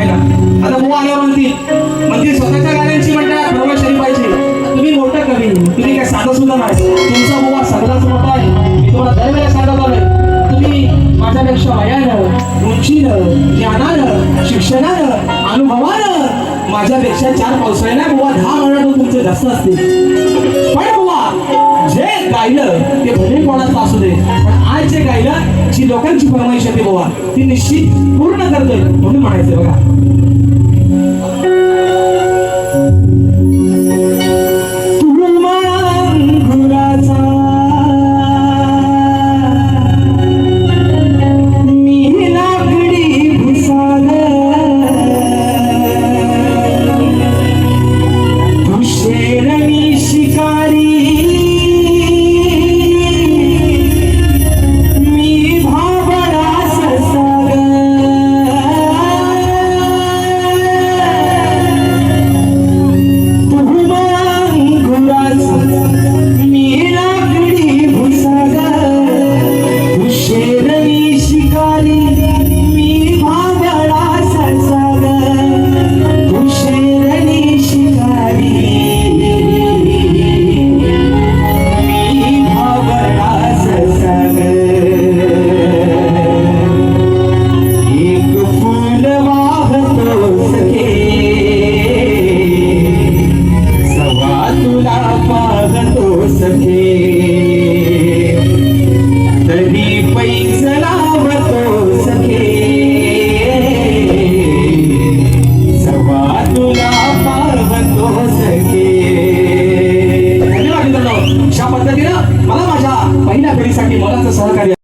है आता बुवा आल्यावर म्हणतील म्हणजे स्वतःच्या गाण्यांची म्हणतात प्रभावशाली पाहिजे तुम्ही मोठं कवी तुम्ही काय साधं सुद्धा नाही. तुमचा हो मुवा सगळाच मोठा आहे. मी तुम्हाला दरवेळेला सांगत आलोय तुम्ही माझ्यापेक्षा वयानं उंचीनं ज्ञानानं शिक्षणानं अनुभवानं माझ्यापेक्षा चार पावसाळ्यानं बुवा दहा महिन्यातून तुमचे जास्त असतील. पण लोकांची फरमाईश आहे बाबा ती निश्चित पूर्ण करतोय म्हणून म्हणायचं बघा. पद्धतीनं मला माझ्या पहिल्या पिढीसाठी मला सहकार्य